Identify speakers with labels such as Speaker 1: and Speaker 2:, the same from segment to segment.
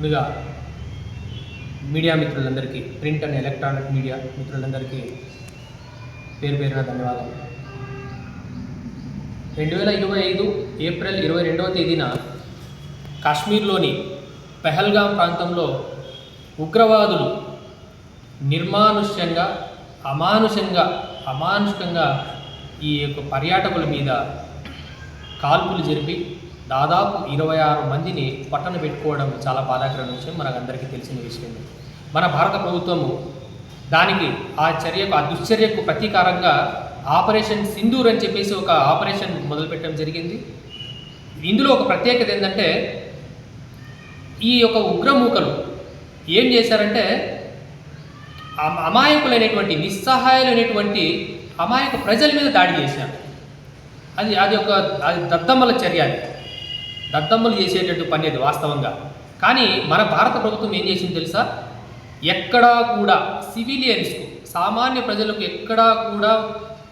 Speaker 1: ముందుగా మీడియా మిత్రులందరికీ print and electronic media మిత్రులందరికీ పేరు పేరున ధన్యవాదాలు. రెండు వేల ఇరవై ఐదు ఏప్రిల్ ఇరవై రెండవ తేదీన కాశ్మీర్లోని పెహల్గాం ప్రాంతంలో ఉగ్రవాదులు నిర్మానుష్యంగా అమానుషంగా అమానుషికంగా ఈ యొక్క పర్యాటకుల మీద కాల్పులు జరిపి దాదాపు ఇరవై ఆరు మందిని పట్టణ పెట్టుకోవడం చాలా బాధాకరమైన విషయం మనకు అందరికీ తెలిసిన విషయం మన భారత ప్రభుత్వము దానికి ఆ చర్యకు ఆ దుశ్చర్యకు ప్రతీకారంగా ఆపరేషన్ సింధూర్ అని చెప్పేసి ఒక ఆపరేషన్ మొదలుపెట్టడం జరిగింది. ఇందులో ఒక ప్రత్యేకత ఏంటంటే ఈ యొక్క ఉగ్రమూకలు ఏం చేశారంటే అమాయకులైనటువంటి నిస్సహాయులైనటువంటి అమాయక ప్రజల మీద దాడి చేశారు. అది అది ఒక అది దద్దమ్మల చర్య అది. దద్దమ్మలు చేసేటట్టు పని అది వాస్తవంగా. కానీ మన భారత ప్రభుత్వం ఏం చేసింది తెలుసా? ఎక్కడా కూడా సివిలియన్స్కు సామాన్య ప్రజలకు ఎక్కడా కూడా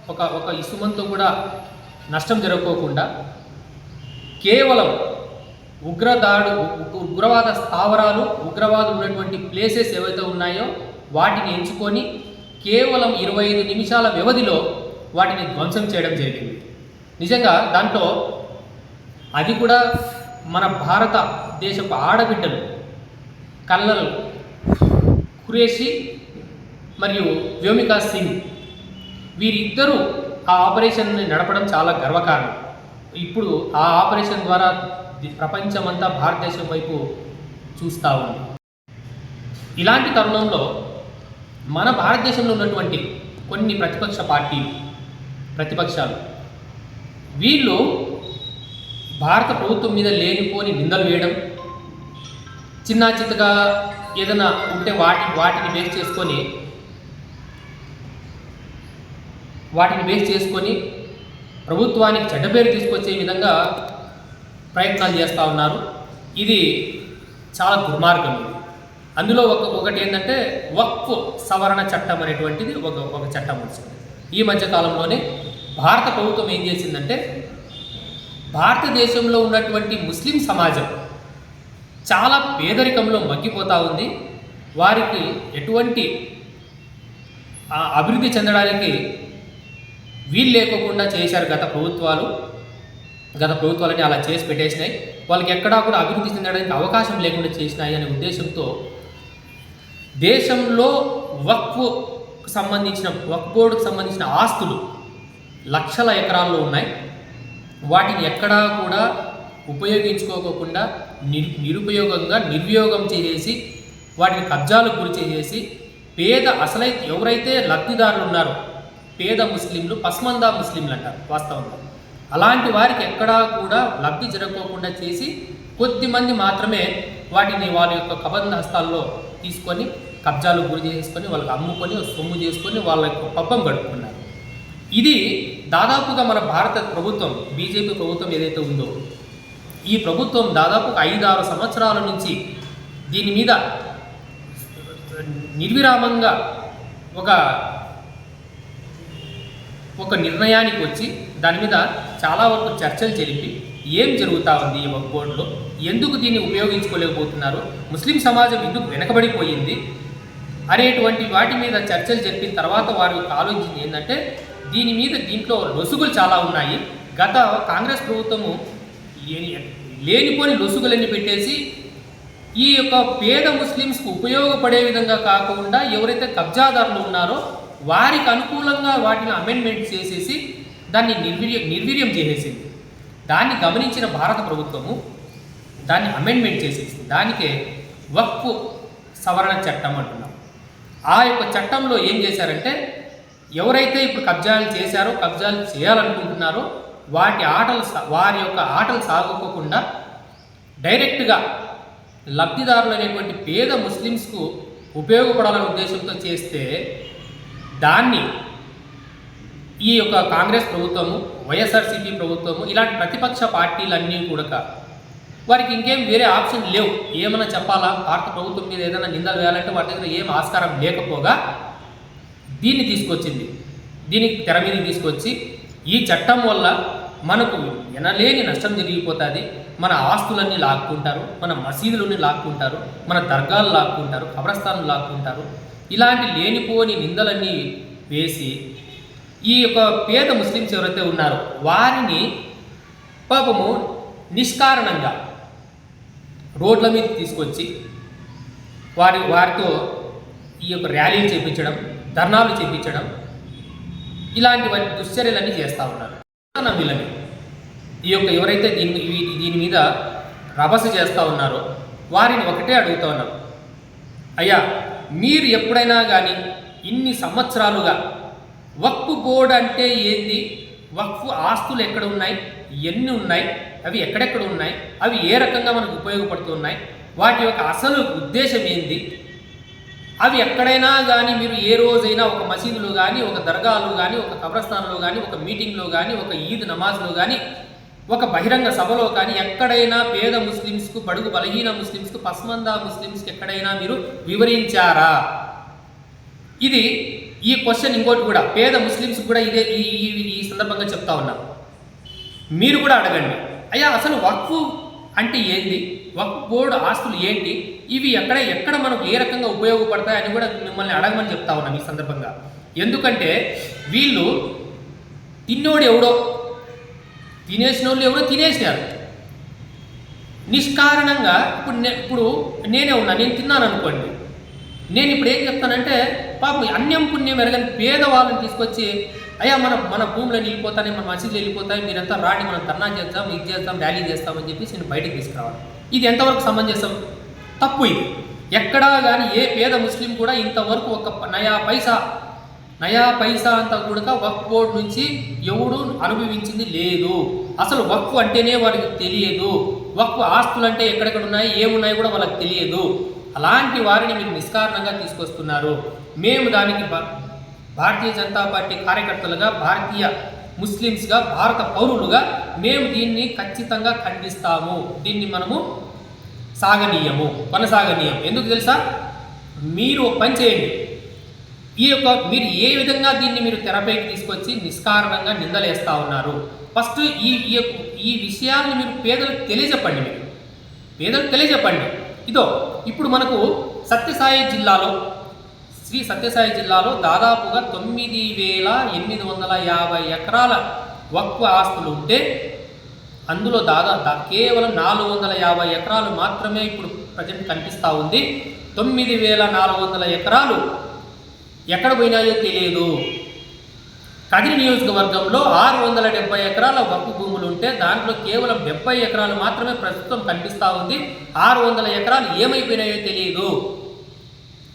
Speaker 1: ఒక ఒక ఇసుమంతో కూడా నష్టం జరగకోకుండా కేవలం ఉగ్రదాడు ఉగ్రవాద స్థావరాలు ఉగ్రవాదం ఉన్నటువంటి ప్లేసెస్ ఏవైతే ఉన్నాయో వాటిని ఎంచుకొని కేవలం ఇరవై ఐదు నిమిషాల వ్యవధిలో వాటిని ధ్వంసం చేయడం జరిగింది. నిజంగా దాంట్లో అది కూడా మన భారత దేశపు ఆడబిడ్డలు కల్లలు ఖురేషి మరియు వ్యోమికా సింగ్. వీరిద్దరూ ఆ ఆపరేషన్ని నడపడం చాలా గర్వకారణం. ఇప్పుడు ఆ ఆపరేషన్ ద్వారా ప్రపంచమంతా భారతదేశం వైపు చూస్తూ ఉంది. ఇలాంటి తరుణంలో మన భారతదేశంలో ఉన్నటువంటి కొన్ని ప్రతిపక్ష పార్టీలు ప్రతిపక్షాలు వీళ్ళు భారత ప్రభుత్వం మీద లేనిపోని నిందలు వేయడం చిన్న చిన్నగా ఏదైనా ఉంటే వాటి వాటిని బేస్ చేసుకొని వాటిని బేస్ చేసుకొని ప్రభుత్వానికి చెడ్డ పేరు తీసుకొచ్చే విధంగా ప్రయత్నాలు చేస్తూ ఉన్నారు. ఇది చాలా దుర్మార్గం. అందులో ఒక ఒకటి ఏంటంటే వక్ఫ్ సవరణ చట్టం అనేటువంటిది ఒక ఒక చట్టం వచ్చింది. ఈ మధ్యకాలంలోనే భారత ప్రభుత్వం ఏం చేసిందంటే భారతదేశంలో ఉన్నటువంటి ముస్లిం సమాజం చాలా పేదరికంలో మగ్గిపోతూ ఉంది. వారికి ఎటువంటి అభివృద్ధి చెందడానికి వీలు లేకోకుండా చేశారు గత ప్రభుత్వాలు. గత ప్రభుత్వాలని అలా చేసి పెట్టేసినాయి. వాళ్ళకి ఎక్కడా కూడా అభివృద్ధి చెందడానికి అవకాశం లేకుండా చేసినాయి అనే ఉద్దేశంతో దేశంలో వక్ఫ్ సంబంధించిన వక్ బోర్డుకు సంబంధించిన ఆస్తులు లక్షల ఎకరాల్లో ఉన్నాయి. వాటిని ఎక్కడా కూడా ఉపయోగించుకోకుండా నిర్ నిరుపయోగంగా నిర్వియోగం చేసేసి వాటిని కబ్జాలు గురి చేసేసి పేద అసలై ఎవరైతే లబ్ధిదారులు ఉన్నారో పేద ముస్లింలు పస్మందా ముస్లింలు అంటారు వాస్తవంగా. అలాంటి వారికి ఎక్కడా కూడా లబ్ధి జరగకోకుండా చేసి కొద్దిమంది మాత్రమే వాటిని వాళ్ళ యొక్క కబంధ హస్తాల్లో తీసుకొని కబ్జాలు గురి చేసుకొని వాళ్ళకి అమ్ముకొని సొమ్ము చేసుకొని వాళ్ళ యొక్క పబ్బం గడుపుకున్నారు. ఇది దాదాపుగా మన భారత ప్రభుత్వం బీజేపీ ప్రభుత్వం ఏదైతే ఉందో ఈ ప్రభుత్వం దాదాపు ఐదారు ఐదు ఆరు సంవత్సరాల నుంచి దీని మీద నిర్విరామంగా ఒక ఒక నిర్ణయానికి వచ్చి దాని మీద చాలా వరకు చర్చలు జరిపి ఏం జరుగుతూ ఉంది ఈ వక్ బోర్డులో ఎందుకు దీన్ని ఉపయోగించుకోలేకపోతున్నారు ముస్లిం సమాజం ఎందుకు వెనకబడిపోయింది అనేటువంటి వాటి మీద చర్చలు జరిపిన తర్వాత వారు ఆలోచించింది ఏంటంటే దీని మీద దీంట్లో లొసుగులు చాలా ఉన్నాయి. గత కాంగ్రెస్ ప్రభుత్వము లేనిపోని లొసుగులన్నీ పెట్టేసి ఈ యొక్క పేద ముస్లిమ్స్కు ఉపయోగపడే విధంగా కాకుండా ఎవరైతే కబ్జాదారులు ఉన్నారో వారికి అనుకూలంగా వాటిని అమెండ్మెంట్ చేసేసి దాన్ని నిర్వీర్యం నిర్వీర్యం చేసేసింది. దాన్ని గమనించిన భారత ప్రభుత్వము దాన్ని అమెండ్మెంట్ చేసేసింది. దానికే వక్ఫ్ సవరణ చట్టం అంటున్నాం. ఆ యొక్క చట్టంలో ఏం చేశారంటే ఎవరైతే ఇప్పుడు కబ్జాలు చేశారో కబ్జాలు చేయాలనుకుంటున్నారో వాటి ఆటలు వారి యొక్క ఆటలు సాగుకోకుండా డైరెక్ట్గా లబ్ధిదారులు అనేటువంటి పేద ముస్లిమ్స్కు ఉపయోగపడాలనే ఉద్దేశంతో చేస్తే దాన్ని ఈ యొక్క కాంగ్రెస్ ప్రభుత్వము వైఎస్ఆర్సీపీ ప్రభుత్వము ఇలాంటి ప్రతిపక్ష పార్టీలన్నీ కూడా వారికి ఇంకేం వేరే ఆప్షన్ లేవు. ఏమైనా చెప్పాలా? భారత ప్రభుత్వం మీద ఏదైనా నిందలు వేయాలంటే వాటి దగ్గర ఏం ఆస్కారం లేకపోగా దీన్ని తీసుకొచ్చింది. దీనికి తెర మీదకి తీసుకొచ్చి ఈ చట్టం వల్ల మనకు ఎనలేని నష్టం జరిగిపోతుంది. మన ఆస్తులన్నీ లాక్కుంటారు మన మసీదులన్నీ లాక్కుంటారు మన దర్గాలు లాక్కుంటారు కబ్రస్థానం లాక్కుంటారు. ఇలాంటి లేనిపోని నిందలన్నీ వేసి ఈ యొక్క పేద ముస్లిమ్స్ ఎవరైతే ఉన్నారో వారిని పాపము నిష్కారణంగా రోడ్ల మీద తీసుకొచ్చి వారి వారితో ఈ యొక్క ర్యాలీలు చేపించడం ధర్నాలు చేయించడం ఇలాంటి వాటి దుశ్చర్యలన్నీ చేస్తూ ఉన్నారు. వీళ్ళని ఈ యొక్క ఎవరైతే దీని దీని మీద రభస చేస్తూ ఉన్నారో వారిని ఒకటే అడుగుతా ఉన్నాం. అయ్యా మీరు ఎప్పుడైనా కానీ ఇన్ని సంవత్సరాలుగా వక్ఫ్ బోర్డు అంటే ఏంది? వక్ఫ్ ఆస్తులు ఎక్కడ ఉన్నాయి? ఎన్ని ఉన్నాయి? అవి ఎక్కడెక్కడ ఉన్నాయి? అవి ఏ రకంగా మనకు ఉపయోగపడుతున్నాయి? వాటి యొక్క అసలు ఉద్దేశం ఏంది? అవి ఎక్కడైనా కానీ మీరు ఏ రోజైనా ఒక మసీదులో కానీ ఒక దర్గాలో కానీ ఒక కబ్రస్థాన్లో కానీ ఒక మీటింగ్లో కానీ ఒక ఈద్ నమాజ్లో కానీ ఒక బహిరంగ సభలో కానీ ఎక్కడైనా పేద ముస్లిమ్స్కు బడుగు బలహీన ముస్లిమ్స్కు పస్మందా ముస్లిమ్స్కి ఎక్కడైనా మీరు వివరించారా? ఇది ఈ క్వశ్చన్ ఇంకోటి కూడా. పేద ముస్లిమ్స్ కూడా ఇదే ఈ ఈ- ఈ సందర్భంగా చెప్తా ఉన్నా. మీరు కూడా అడగండి. అయ్యా అసలు వక్ఫ్ అంటే ఏంది? వక్ఫ్ బోర్డు ఆస్తులు ఏంటి? ఇవి ఎక్కడ ఎక్కడ మనకు ఏ రకంగా ఉపయోగపడతాయి అని కూడా మిమ్మల్ని అడగమని చెప్తా ఉన్నాం ఈ సందర్భంగా. ఎందుకంటే వీళ్ళు తిన్నోడు ఎవడో తినేసిన వాళ్ళు ఎవరో తినేసినారు. నిష్కారణంగా ఇప్పుడు ఇప్పుడు నేనే ఉన్నా నేను తిన్నాను అనుకోండి. నేను ఇప్పుడు ఏం చెప్తానంటే పాపం అన్యం పుణ్యం ఎరగని పేదవాళ్ళని తీసుకొచ్చి అయ్యా మన మన భూములను వెళ్ళిపోతానే మన మసీదులు వెళ్ళిపోతాయి మీరంతా రాండి మనం ధర్నా చేద్దాం ఇది చేద్దాం ర్యాలీ చేస్తామని చెప్పేసి నేను బయటకు తీసుకురావాలి. ఇది ఎంతవరకు సమంజసం? తప్పు ఇది. ఎక్కడా కానీ ఏ పేద ముస్లిం కూడా ఇంతవరకు ఒక నయా పైసా నయా పైసా అంతా కూడా వక్ఫ్ బోర్డు నుంచి ఎవడు అనుభవించింది లేదు. అసలు వక్ఫ్ అంటేనే వారికి తెలియదు. వక్ఫ్ ఆస్తులు అంటే ఎక్కడెక్కడ ఉన్నాయి ఏమున్నాయి కూడా వాళ్ళకి తెలియదు. అలాంటి వారిని మీరు నిష్కారణంగా తీసుకొస్తున్నారు. మేము దానికి భారతీయ జనతా పార్టీ కార్యకర్తలుగా భారతీయ ముస్లిమ్స్గా భారత పౌరులుగా మేము దీన్ని ఖచ్చితంగా ఖండిస్తాము. దీన్ని మనము సాగనీయము కొనసాగనీయం ఎందుకు తెలుసా? మీరు పని చేయండి. ఈ యొక్క మీరు ఏ విధంగా దీన్ని మీరు తెరపైకి తీసుకొచ్చి నిష్కారణంగా నిందలేస్తా ఉన్నారు? ఫస్ట్ ఈ యొక్క- ఈ విషయాన్ని మీరు పేదలకు తెలియజెప్పండి మీరు. పేదలకు తెలియజెప్పండి. ఇదో ఇప్పుడు మనకు సత్యసాయి జిల్లాలో శ్రీ సత్యసాయి జిల్లాలో దాదాపుగా తొమ్మిది వేల ఎనిమిది వందల యాభై ఎకరాల వక్ఫ్ ఆస్తులు ఉంటే అందులో దాదాపు కేవలం నాలుగు వందల యాభై ఎకరాలు మాత్రమే ఇప్పుడు ప్రజెంట్ కనిపిస్తూ ఉంది. తొమ్మిది వేల నాలుగు వందల ఎకరాలు ఎక్కడ పోయినాయో తెలియదు. కదిరి నియోజకవర్గంలో ఆరు వందల డెబ్బై ఎకరాల వక్ఫ్ భూములు ఉంటే దాంట్లో కేవలం డెబ్బై ఎకరాలు మాత్రమే ప్రస్తుతం కనిపిస్తూ ఉంది. ఆరు వందల ఎకరాలు ఏమైపోయినాయో తెలియదు.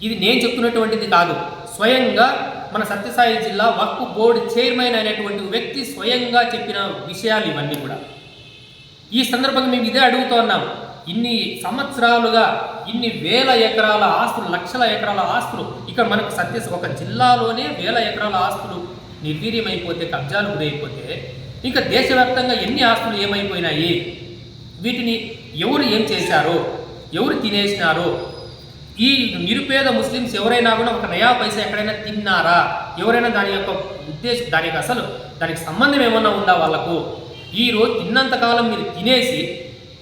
Speaker 1: ఇది నేను చెప్తున్నటువంటిది కాదు. స్వయంగా మన సత్యసాయి జిల్లా వక్ఫ్ బోర్డు చైర్మన్ అయినటువంటి వ్యక్తి స్వయంగా చెప్పిన విషయాలు ఇవన్నీ కూడా. ఈ సందర్భంగా మేము ఇదే అడుగుతున్నాం ఇన్ని సంవత్సరాలుగా ఇన్ని వేల ఎకరాల ఆస్తులు లక్షల ఎకరాల ఆస్తులు ఇక్కడ మనకు సత్య ఒక జిల్లాలోనే వేల ఎకరాల ఆస్తులు నిర్వీర్యమైపోతే కబ్జాలు గురైపోతే ఇంకా దేశవ్యాప్తంగా ఎన్ని ఆస్తులు ఏమైపోయినాయి? వీటిని ఎవరు ఏం చేశారో? ఎవరు తినేసినారో? ఈ నిరుపేద ముస్లిమ్స్ ఎవరైనా కూడా ఒక నయా పైసా ఎక్కడైనా తిన్నారా? ఎవరైనా దాని యొక్క ఉద్దేశం దానికి అసలు దానికి సంబంధం ఏమన్నా ఉందా వాళ్ళకు? ఈ రోజు కాలం మీరు తినేసి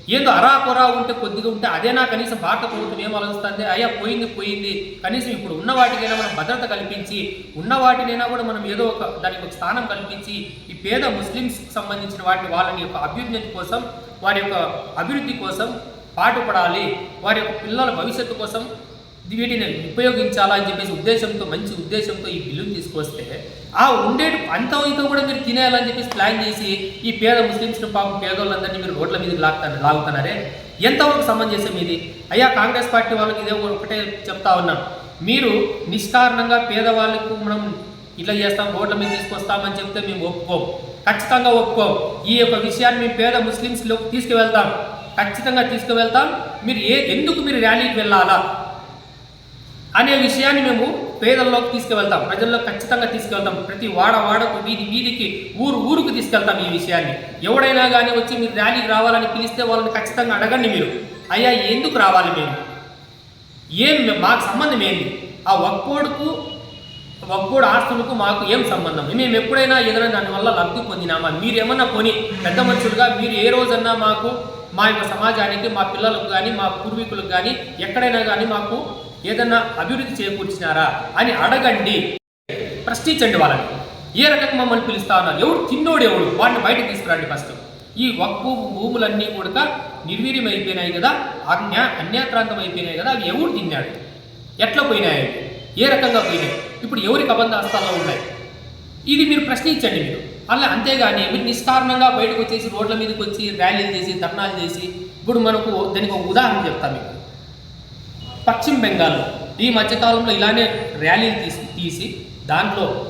Speaker 1: ఏదో అరాకొరా ఉంటే కొద్దిగా ఉంటే అదేనా కనీసం భారత ప్రభుత్వం ఏం ఆలోచిస్తుంది? అయ్యా పోయింది పోయింది. కనీసం ఇప్పుడు ఉన్న వాటికైనా మనం భద్రత కల్పించి ఉన్న వాటినైనా కూడా మనం ఏదో ఒక దానికి ఒక స్థానం కల్పించి ఈ పేద ముస్లిమ్స్కి సంబంధించిన వాటి వాళ్ళని యొక్క అభ్యున్నతి కోసం వారి యొక్క అభివృద్ధి కోసం పాటుపడాలి. వారి యొక్క పిల్లల భవిష్యత్తు కోసం వీటిని ఉపయోగించాలా అని చెప్పేసి ఉద్దేశంతో మంచి ఉద్దేశంతో ఈ బిల్లును తీసుకొస్తే ఆ ఉండే అంత ఇంత కూడా మీరు తినేయాలని చెప్పేసి ప్లాన్ చేసి ఈ పేద ముస్లిమ్స్ పాపం పేదోళ్ళందరినీ మీరు రోడ్ల మీద లాగుతారు లాగుతున్నారే? ఎంతవరకు సమంజసం ఇది? అయ్యా కాంగ్రెస్ పార్టీ వాళ్ళకి ఇదే ఒకటే చెప్తా ఉన్నాం. మీరు నిష్కారణంగా పేదవాళ్ళకు మనం ఇట్లా చేస్తాం రోడ్ల మీద తీసుకొస్తామని చెప్తే మేము ఒప్పుకోం. ఖచ్చితంగా ఒప్పుకోం. ఈ యొక్క విషయాన్ని మేము పేద ముస్లిమ్స్లో తీసుకువెళ్తాం. ఖచ్చితంగా తీసుకువెళ్తాం. మీరు ఏ ఎందుకు మీరు ర్యాలీకి వెళ్ళాలా? అనే విషయాన్ని మేము పేదల్లోకి తీసుకువెళ్తాం ప్రజల్లో ఖచ్చితంగా తీసుకెళ్తాం ప్రతి వాడ వాడకు వీధి వీధికి ఊరు ఊరుకు తీసుకెళ్తాం ఈ విషయాన్ని. ఎవడైనా కానీ వచ్చి మీరు ర్యాలీకి రావాలని పిలిస్తే వాళ్ళని ఖచ్చితంగా అడగండి మీరు. అయ్యా ఎందుకు రావాలి మేము? ఏం మాకు సంబంధం ఏంది? ఆ వక్కోడుకు ఒక్కోడు ఆస్తులకు మాకు ఏం సంబంధం? మేము ఎప్పుడైనా ఏదైనా దానివల్ల లబ్ధి పొందినామా? మీరేమన్నా కొని పెద్ద మనుషులుగా మీరు ఏ రోజన్నా మాకు మా యొక్క సమాజానికి మా పిల్లలకు కానీ మా పూర్వీకులకు కానీ ఎక్కడైనా కానీ మాకు ఏదన్నా అభివృద్ధి చేకూర్చినారా అని అడగండి. ప్రశ్నించండి వాళ్ళని. ఏ రకంగా మమ్మల్ని పిలుస్తా ఉన్నారు? ఎవడు తిన్నోడు ఎవడు? వాడిని బయటకు తీసుకురండి ఫస్ట్ ఈ వక్కు భూములన్నీ కూడా నిర్వీర్యం అయిపోయినాయి కదా అన్యా అన్యాక్రాంతం అయిపోయినాయి కదా అవి ఎవడు తిన్నాడు? ఎట్లా పోయినాయి? ఏ రకంగా పోయినాయి? ఇప్పుడు ఎవరికి అబంధ హస్తాల్లో ఉన్నాయి? ఇది మీరు ప్రశ్నించండి మీరు. అలా అంతేగాని మీరు నిష్కారణంగా బయటకు వచ్చేసి రోడ్ల మీదకి వచ్చి ర్యాలీలు చేసి ధర్నాలు చేసి ఇప్పుడు మనకు దానికి ఒక ఉదాహరణ చెప్తాను మీకు. పశ్చిమ బెంగాల్లో ఈ మధ్యకాలంలో ఇలానే ర్యాలీలు తీసి తీసి దాంట్లో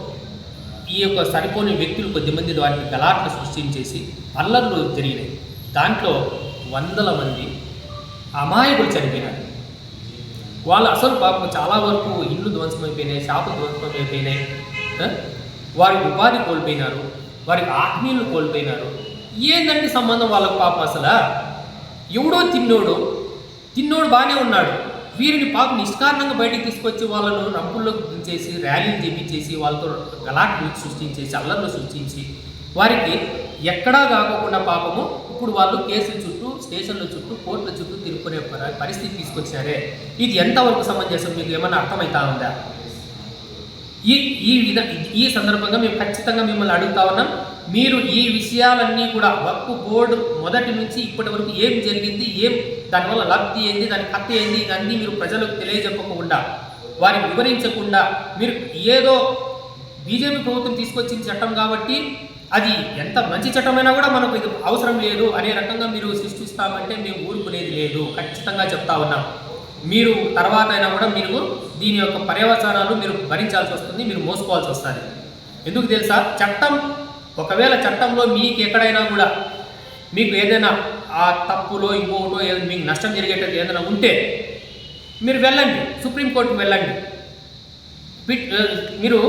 Speaker 1: ఈ యొక్క సరిపోని వ్యక్తులు కొద్దిమంది వాటిని గలాట్లు సృష్టించేసి అల్లర్లు జరిగినాయి. దాంట్లో వందల మంది అమాయకులు చనిపోయినారు. వాళ్ళు అసలు పాపం చాలా వరకు ఇల్లు ధ్వంసమైపోయినాయి షాపులు ధ్వంసమైపోయినాయి వారి ఉపాధి కోల్పోయినారు వారి ఆత్మీయులు కోల్పోయినారు. ఏందండి సంబంధం వాళ్ళకు పాప అసలు? ఎవడో తిన్నోడు తిన్నోడు బాగానే ఉన్నాడు. వీరిని పాపం నిష్కారణంగా బయటికి తీసుకొచ్చి వాళ్ళను రంపుల్లోకి దించేసి ర్యాలీలు చేపించేసి వాళ్ళతో గలాట్లు సృష్టించేసి అల్లర్లు సృష్టించి వారికి ఎక్కడా కాకుండా పాపము ఇప్పుడు వాళ్ళు కేసుల చుట్టూ స్టేషన్ల చుట్టూ కోర్టుల చుట్టూ తిరుక్కునే పరిస్థితి తీసుకొచ్చారే. ఇది ఎంతవరకు సమంజసం? మీకు ఏమైనా అర్థమవుతా ఉందా? ఈ ఈ విధ ఈ సందర్భంగా మేము ఖచ్చితంగా మిమ్మల్ని అడుగుతా ఉన్నాం. మీరు ఈ విషయాలన్నీ కూడా వక్ఫ్ బోర్డు మొదటి నుంచి ఇప్పటి వరకు ఏం జరిగింది ఏం దానివల్ల లబ్ధి ఏంది దాని కథ ఏంది ఇదన్నీ మీరు ప్రజలకు తెలియజెప్పకుండా వారిని వివరించకుండా మీరు ఏదో బీజేపీ ప్రభుత్వం తీసుకొచ్చిన చట్టం కాబట్టి అది ఎంత మంచి చట్టమైనా కూడా మనకు ఇది అవసరం లేదు అనే రకంగా మీరు సృష్టిస్తామంటే మేము ఊరుకునేది లేదు. ఖచ్చితంగా చెప్తా ఉన్నాం. మీరు తర్వాత అయినా కూడా మీరు దీని యొక్క పర్యవసానాలు మీరు భరించాల్సి వస్తుంది మీరు మోసుకోవాల్సి వస్తుంది. ఎందుకు తెలుసా? చట్టం ఒకవేళ చట్టంలో మీకు ఎక్కడైనా కూడా మీకు ఏదైనా ఆ తప్పులో ఇంకోటో మీకు నష్టం జరిగేటట్టు ఏదైనా ఉంటే మీరు వెళ్ళండి సుప్రీంకోర్టుకు వెళ్ళండి. పిట్ మీరు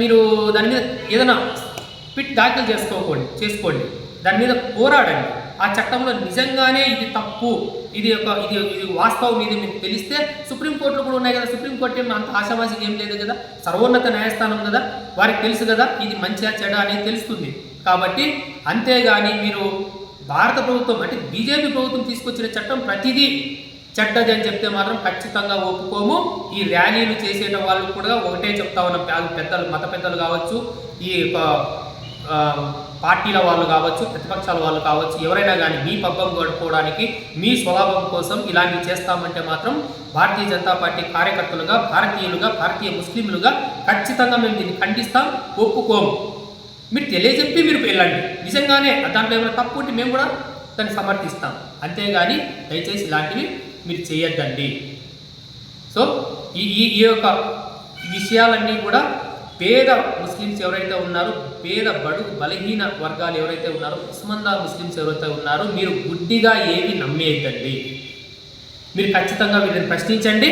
Speaker 1: మీరు దాని మీద ఏదైనా పిట్ దాఖలు చేసుకోకండి చేసుకోండి. దాని మీద పోరాడండి. ఆ చట్టంలో నిజంగానే ఇది తప్పు ఇది ఒక ఇది ఇది వాస్తవం ఇది మీకు తెలిస్తే సుప్రీంకోర్టులు కూడా ఉన్నాయి కదా సుప్రీంకోర్టు ఏం అంత ఆశావాసికి ఏం లేదు కదా సర్వోన్నత న్యాయస్థానం కదా వారికి తెలుసు కదా ఇది మంచిగా చెడ అనేది తెలుస్తుంది. కాబట్టి అంతేగాని మీరు భారత ప్రభుత్వం అంటే బీజేపీ ప్రభుత్వం తీసుకొచ్చిన చట్టం ప్రతిదీ చెడ్డది అని చెప్తే మాత్రం ఖచ్చితంగా ఒప్పుకోము. ఈ ర్యాలీలు చేసేట వాళ్ళు కూడా ఒకటే చెప్తా ఉన్నాం పెద్దలు మత పెద్దలు కావచ్చు ఈ యొక్క, పార్టీల వాళ్ళు కావచ్చు ప్రతిపక్షాల వాళ్ళు కావచ్చు ఎవరైనా కానీ మీ పబ్బం గడుపుకోవడానికి మీ స్వలాభం కోసం ఇలాంటివి చేస్తామంటే మాత్రం భారతీయ జనతా పార్టీ కార్యకర్తలుగా భారతీయులుగా భారతీయ ముస్లింలుగా ఖచ్చితంగా మేము దీన్ని ఖండిస్తాం ఒప్పుకోము మీరు తెలియజెప్పి మీరు వెళ్ళండి. నిజంగానే దాంట్లో ఏమైనా తప్పు ఉంటే మేము కూడా దాన్ని సమర్థిస్తాం. అంతేగాని దయచేసి ఇలాంటివి మీరు చేయొద్దండి. సో ఈ ఈ ఈ యొక్క విషయాలన్నీ కూడా పేద ముస్లిమ్స్ ఎవరైతే ఉన్నారో పేద బడుగు బలహీన వర్గాలు ఎవరైతే ఉన్నారో ఉస్మందా ముస్లిమ్స్ ఎవరైతే ఉన్నారో మీరు గుడ్డిగా ఏవి నమ్మేయద్దండి. మీరు ఖచ్చితంగా వీళ్ళని ప్రశ్నించండి.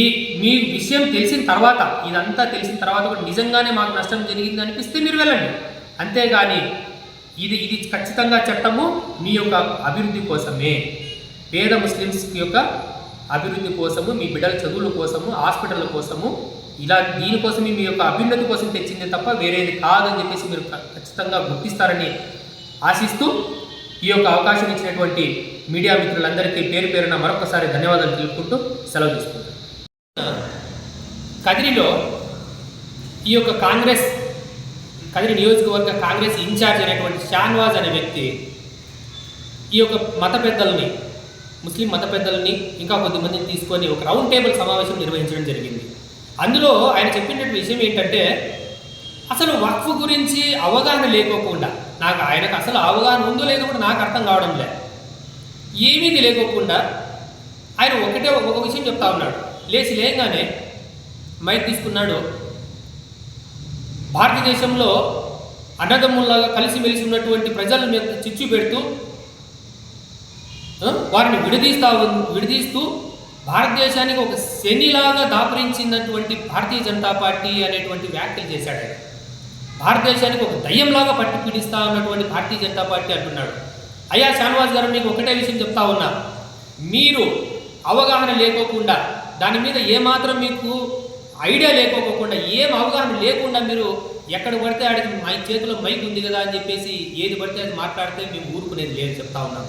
Speaker 1: ఈ మీ విషయం తెలిసిన తర్వాత ఇదంతా తెలిసిన తర్వాత కూడా నిజంగానే మాకు నష్టం జరిగింది అనిపిస్తే మీరు వెళ్ళండి. అంతేగాని ఇది ఇది ఖచ్చితంగా చట్టము మీ యొక్క అభివృద్ధి కోసమే. పేద ముస్లిమ్స్ యొక్క అభివృద్ధి కోసము మీ బిడ్డల చదువుల కోసము హాస్పిటల్ కోసము ఇలా దీనికోసమే మీ యొక్క అభ్యున్నతి కోసం తెచ్చింది తప్ప వేరేది కాదని చెప్పేసి మీరు ఖచ్చితంగా గుర్తిస్తారని ఆశిస్తూ ఈ యొక్క అవకాశం ఇచ్చినటువంటి మీడియా మిత్రులందరికీ పేరు పేరున మరొకసారి ధన్యవాదాలు తెలుపుకుంటూ సెలవు తీసుకుంటాను కదిరిలో ఈ యొక్క కాంగ్రెస్ కదిరి నియోజకవర్గ కాంగ్రెస్ ఇన్ఛార్జ్ అనేటువంటి షాన్వాజ్ అనే వ్యక్తి ఈ యొక్క మత పెద్దల్ని ముస్లిం మత పెద్దల్ని ఇంకా కొద్దిమందిని తీసుకొని ఒక రౌండ్ టేబుల్ సమావేశం నిర్వహించడం జరిగింది. అందులో ఆయన చెప్పినటువంటి విషయం ఏంటంటే అసలు వక్ఫ్ గురించి అవగాహన లేకోకుండా నాకు ఆయనకు అసలు అవగాహన ఉందో లేదో కూడా నాకు అర్థం కావడం లే ఏమీ తెలియకోకుండా ఆయన ఒకటే ఒక విషయం చెప్తా ఉన్నాడు. లేచి లేగానే మైక్ తీసుకున్నాడు. భారతదేశంలో అన్నదమ్ముల్లాగా కలిసిమెలిసి ఉన్నటువంటి ప్రజలను చిచ్చు పెడుతూ వారిని విడదీస్తా విడదీస్తూ భారతదేశానికి ఒక శనిలాగా దాపరించినటువంటి భారతీయ జనతా పార్టీ అనేటువంటి వ్యాఖ్యలు చేశాడు ఆయన. భారతదేశానికి ఒక దయ్యంలాగా పట్టి పీడిస్తా ఉన్నటువంటి భారతీయ జనతా పార్టీ అంటున్నాడు. అయ్యా షానవాజ్ గారు మీకు ఒకటే విషయం చెప్తా ఉన్నా. మీరు అవగాహన లేకోకుండా దాని మీద ఏమాత్రం మీకు ఐడియా లేకోకుండా ఏం అవగాహన లేకుండా మీరు ఎక్కడ పడితే ఆడికి మా చేతిలో మైక్ ఉంది కదా అని చెప్పేసి ఏది పడితే అది మాట్లాడితే మేము ఊరుకునేది లేదు చెప్తా ఉన్నాం.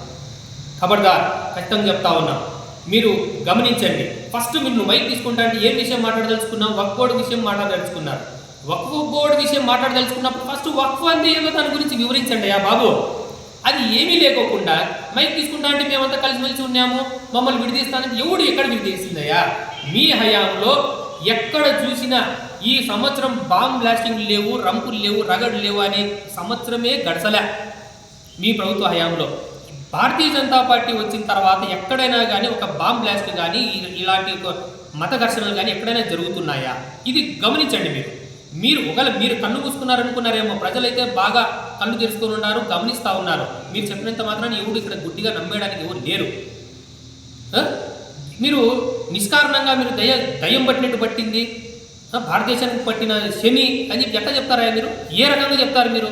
Speaker 1: ఖబర్దార్ ఖచ్చితంగా చెప్తా ఉన్నాం. మీరు గమనించండి. ఫస్ట్ మీరు మైక్ తీసుకుంటా అంటే ఏం విషయం మాట్లాడదలుచుకున్నాం వక్ బోర్డు విషయం మాట్లాడదలుచుకున్నారు. వక్ఫ్ బోర్డు విషయం మాట్లాడదలుచుకున్నప్పుడు ఫస్ట్ వక్ఫ్ అంటే ఏదో దాని గురించి వివరించండి ఆ బాబు. అది ఏమీ లేకోకుండా మైక్ తీసుకుంటా అంటే మేమంతా కలిసిమెలిసి ఉన్నాము. మమ్మల్ని విడిదీస్తానని ఎవడు ఎక్కడ విడిదీసిందయ్యా మీ హయాంలో ఎక్కడ చూసినా ఈ సంవత్సరం బాంబ్ బ్లాస్టింగ్లు లేవు రంపులు లేవు రగడు లేవు అనే సంవత్సరమే గడసలే మీ ప్రభుత్వ హయాంలో. భారతీయ జనతా పార్టీ వచ్చిన తర్వాత ఎక్కడైనా కానీ ఒక బాంబ్ బ్లాస్ట్ కానీ ఇలాంటి ఒక మత ఘర్షణలు కానీ ఎక్కడైనా జరుగుతున్నాయా? ఇది గమనించండి మీరు. మీరు ఒకవేళ మీరు కన్ను మూసుకున్నారనుకున్నారేమో ప్రజలైతే బాగా కన్ను తెరుచుకొని ఉన్నారు గమనిస్తూ ఉన్నారు. మీరు చెప్పినంత మాత్రాన్ని ఎవడు ఇక్కడ గుడ్డిగా నమ్మేయడానికి ఎవరు లేరు. మీరు నిష్కారణంగా మీరు దయ దయ్యం పట్టినట్టు పట్టింది. భారతదేశానికి పట్టిన శని అని చెప్పి ఎట్లా చెప్తారా మీరు? ఏ రకంగా చెప్తారు మీరు?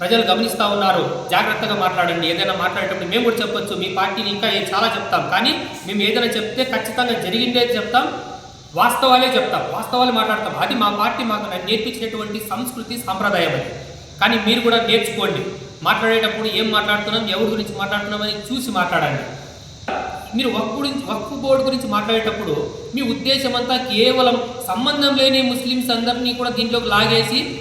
Speaker 1: ప్రజలు గమనిస్తూ ఉన్నారు. జాగ్రత్తగా మాట్లాడండి. ఏదైనా మాట్లాడేటప్పుడు మేము కూడా చెప్పొచ్చు. మీ పార్టీని ఇంకా చాలా చెప్తాం. కానీ మేము ఏదైనా చెప్తే ఖచ్చితంగా జరిగిందే చెప్తాం. వాస్తవాలే చెప్తాం. వాస్తవాలు మాట్లాడతాం. అది మా పార్టీ మాకు నేర్పించినటువంటి సంస్కృతి సాంప్రదాయం అది. కానీ మీరు కూడా నేర్చుకోండి. మాట్లాడేటప్పుడు ఏం మాట్లాడుతున్నాం ఎవరి గురించి మాట్లాడుతున్నాం అని చూసి మాట్లాడండి. మీరు వక్ఫ్ గురించి వక్ఫ్ బోర్డు గురించి మాట్లాడేటప్పుడు మీ ఉద్దేశం అంతా కేవలం సంబంధం లేని ముస్లిమ్స్ అందరినీ కూడా దీంట్లోకి లాగేసి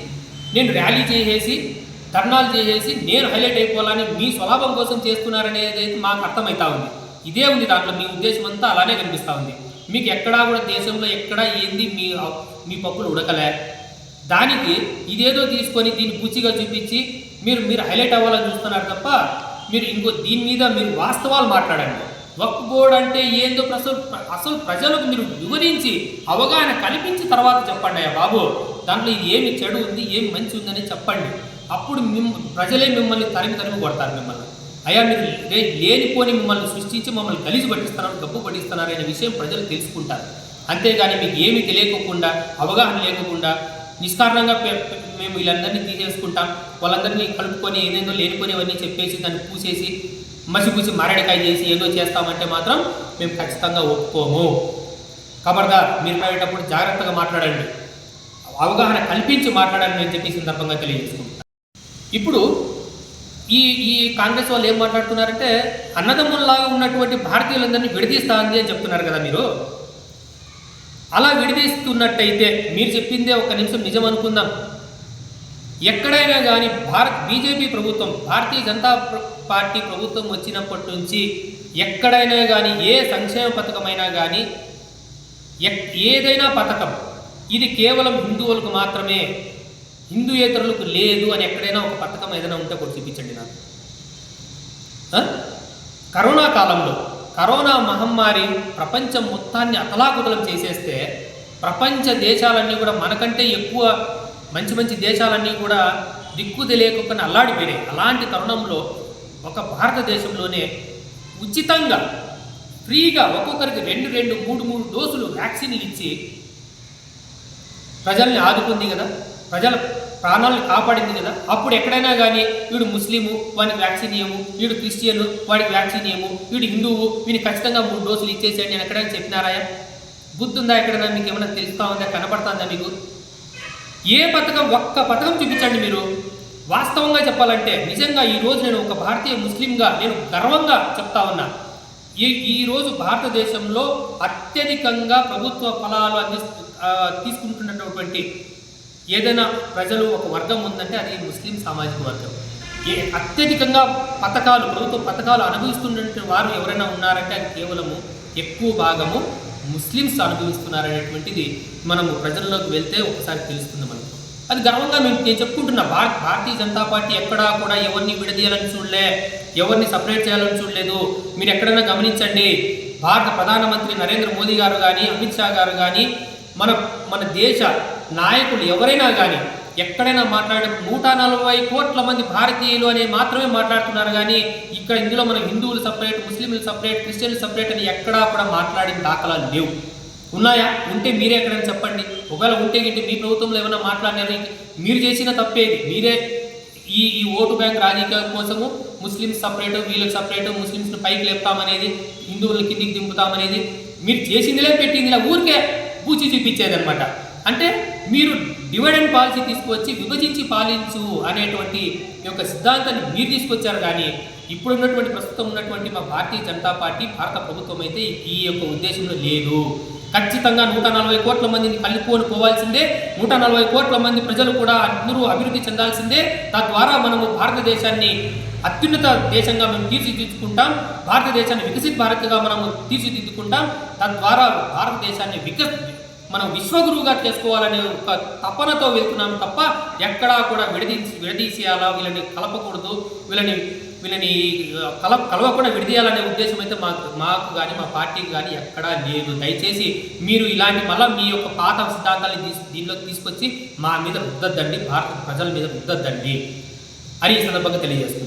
Speaker 1: నేను ర్యాలీ చేసేసి ధర్నాలు చేసేసి నేను హైలైట్ అయిపోవాలని మీ స్వలాభం కోసం చేస్తున్నారనేది అయితే మాకు అర్థమవుతా ఉంది. ఇదే ఉంది దాంట్లో మీ ఉద్దేశం అంతా అలానే కనిపిస్తూ ఉంది. మీకు ఎక్కడా కూడా దేశంలో ఎక్కడా ఏంది మీ మీ పప్పులు ఉడకలే. దానికి ఇదేదో తీసుకొని దీన్ని పూచిగా చూపించి మీరు మీరు హైలైట్ అవ్వాలని చూస్తున్నారు తప్ప మీరు ఇంకో దీని మీద మీరు వాస్తవాలు మాట్లాడండి. వక్ఫ్ బోర్డ్ అంటే ఏందో అసలు అసలు ప్రజలకు మీరు వివరించి అవగాహన కల్పించి తర్వాత చెప్పండి అయ్యా బాబు. దాంట్లో ఇది ఏమి చెడు ఉంది ఏమి మంచి ఉందని చెప్పండి. అప్పుడు మిమ్మ ప్రజలే మిమ్మల్ని తరిమి తరిమి కొడతారు మిమ్మల్ని. అయ్యా మీరు లే- లేనిపోని మిమ్మల్ని సృష్టించి మమ్మల్ని కలిసి పట్టిస్తున్నారు గబ్బు పట్టిస్తున్నారు అనే విషయం ప్రజలు తెలుసుకుంటారు. అంతేగాని మీకు ఏమీ తెలియకోకుండా అవగాహన లేకుండా నిష్కారణంగా మేము వీళ్ళందరినీ తీసేసుకుంటాం. వాళ్ళందరినీ కలుపుకొని ఏదేదో లేనిపోయినవన్నీ చెప్పేసి దాన్ని పూసేసి మసిపూసి మారేడుకాయ చేసి ఏదో చేస్తామంటే మాత్రం మేము ఖచ్చితంగా ఒప్పుకోము. కబర్దా మీరు మాట్లాడేటప్పుడు జాగ్రత్తగా మాట్లాడండి. అవగాహన కల్పించి మాట్లాడాలని నేను చెప్పి సందర్భంగా తెలియజేసుకుంటాను ఇప్పుడు ఈ ఈ కాంగ్రెస్ వాళ్ళు ఏం మాట్లాడుతున్నారంటే అన్నదమ్ముల్లాగా ఉన్నటువంటి భారతీయులందరినీ విడదీస్తా అని చెప్తున్నారు కదా మీరు. అలా విడదీస్తున్నట్టయితే మీరు చెప్పిందే ఒక నిమిషం నిజం అనుకుందాం ఎక్కడైనా కానీ భారత్ బీజేపీ ప్రభుత్వం భారతీయ జనతా పార్టీ ప్రభుత్వం వచ్చినప్పటి నుంచి ఎక్కడైనా కానీ ఏ సంక్షేమ పథకమైనా కానీ ఎక్- ఏదైనా పథకం ఇది కేవలం హిందువులకు మాత్రమే హిందూయేతరులకు లేదు అని ఎక్కడైనా ఒక పథకం ఏదైనా ఉంటే కూడా చూపించండి నాకు. కరోనా కాలంలో కరోనా మహమ్మారి ప్రపంచం మొత్తాన్ని అతలాకుతలం చేసేస్తే ప్రపంచ దేశాలన్నీ కూడా మనకంటే ఎక్కువ మంచి మంచి దేశాలన్నీ కూడా దిక్కు తెలియకుండా అల్లాడిపోయినాయి అలాంటి తరుణంలో ఒక భారతదేశంలోనే ఉచితంగా ఫ్రీగా ఒక్కొక్కరికి రెండు రెండు మూడు మూడు డోసులు వ్యాక్సిన్లు ఇచ్చి ప్రజల్ని ఆదుకుంది కదా? ప్రజల ప్రాణాలను కాపాడింది కదా. అప్పుడు ఎక్కడైనా కానీ వీడు ముస్లిము వానికి వ్యాక్సిన్ ఇయ్యము వీడు క్రిస్టియన్ వాడికి వ్యాక్సిన్ ఇయ్యము వీడు హిందువు వీడిని ఖచ్చితంగా మూడు డోసులు ఇచ్చేసేయండి నేను ఎక్కడైనా చెప్పినారాయా? బుద్ధి ఉందా ఎక్కడైనా? మీకు ఏమైనా తెలుస్తా ఉందా? కనపడుతుందా మీకు? ఏ పథకం ఒక్క పథకం చూపించండి మీరు. వాస్తవంగా చెప్పాలంటే నిజంగా ఈ రోజు నేను ఒక భారతీయ ముస్లింగా నేను గర్వంగా చెప్తా ఉన్నా. ఈ ఈరోజు భారతదేశంలో అత్యధికంగా ప్రభుత్వ ఫలాలు అందిస్తూ తీసుకుంటున్నటువంటి ఏదైనా ప్రజలు ఒక వర్గం ఉందంటే అది ముస్లిం సామాజిక వర్గం. ఏ అత్యధికంగా పథకాలు ప్రభుత్వ పథకాలు అనుభవిస్తున్నటువంటి వారు ఎవరైనా ఉన్నారంటే అది కేవలము ఎక్కువ భాగము ముస్లిమ్స్ అనుభవిస్తున్నారనేటువంటిది మనము ప్రజల్లోకి వెళ్తే ఒకసారి తెలుస్తుంది మనకు. అది గర్వంగా మేము నేను చెప్పుకుంటున్నా భారత భారతీయ జనతా పార్టీ ఎక్కడా కూడా ఎవరిని విడదీయాలని చూడలే ఎవరిని సపరేట్ చేయాలని చూడలేదు. మీరు ఎక్కడైనా గమనించండి భారత ప్రధానమంత్రి నరేంద్ర మోదీ గారు కానీ అమిత్ షా గారు కానీ మన మన దేశ నాయకులు ఎవరైనా కానీ ఎక్కడైనా మాట్లాడే నూట నలభై కోట్ల మంది భారతీయులు అనే మాత్రమే మాట్లాడుతున్నారు కానీ ఇక్కడ ఇందులో మన హిందువులు సపరేట్ ముస్లింలు సపరేట్ క్రిస్టియన్లు సపరేట్ అని ఎక్కడా కూడా మాట్లాడిన దాఖలాలు లేవు. ఉన్నాయా? ఉంటే మీరే ఎక్కడైనా చెప్పండి. ఒకవేళ ఉంటే గిట్టి మీ ప్రభుత్వంలో ఏమైనా మాట్లాడినారు మీరు చేసిన తప్పేది మీరే ఈ ఈ ఓటు బ్యాంక్ రాజకీయం కోసము ముస్లిమ్స్ సపరేట్ వీళ్ళకి సపరేట్ ముస్లిమ్స్ని పైకి లేపుతామనేది హిందువులను కిందికి దింపుతామనేది మీరు చేసిందిలే పెట్టిందిలే ఊరికే పూచి చూపించేదనమాట అంటే మీరు డివైడెండ్ పాలసీ తీసుకొచ్చి విభజించి పాలించు అనేటువంటి యొక్క సిద్ధాంతాన్ని మీరు తీసుకొచ్చారు కానీ ఇప్పుడు ఉన్నటువంటి ప్రస్తుతం ఉన్నటువంటి మా భారతీయ జనతా పార్టీ భారత ప్రభుత్వం అయితే ఈ యొక్క ఉద్దేశంలో లేదు. ఖచ్చితంగా నూట నలభై కోట్ల మందిని కలుపుకొని పోవాల్సిందే నూట నలభై కోట్ల మంది ప్రజలు కూడా అందరూ అభివృద్ధి చెందాల్సిందే. తద్వారా మనము భారతదేశాన్ని అత్యున్నత దేశంగా మేము తీర్చిదిద్దుకుంటాం భారతదేశాన్ని వికసిత భారత్గా మనము తీర్చిదిద్దుకుంటాం. తద్వారా భారతదేశాన్ని విక మనం విశ్వగురువుగా చేసుకోవాలనే ఒక తపనతో వెళ్తున్నాం తప్ప ఎక్కడా కూడా విడదీసి విడదీసేయాలా? వీళ్ళని కలపకూడదు. వీళ్ళని వీళ్ళని కల కలవకుండా విడదీయాలనే ఉద్దేశం అయితే మాకు మాకు కానీ మా పార్టీకి కానీ ఎక్కడా లేదు. దయచేసి మీరు ఇలాంటి మళ్ళీ మీ యొక్క పాత సిద్ధాంతాన్ని తీసు దీనిలోకి తీసుకొచ్చి మా మీద రుద్దద్దండి. భారత ప్రజల మీద రుద్దద్దండి. అని ఈ సందర్భంగా తెలియజేస్తుంది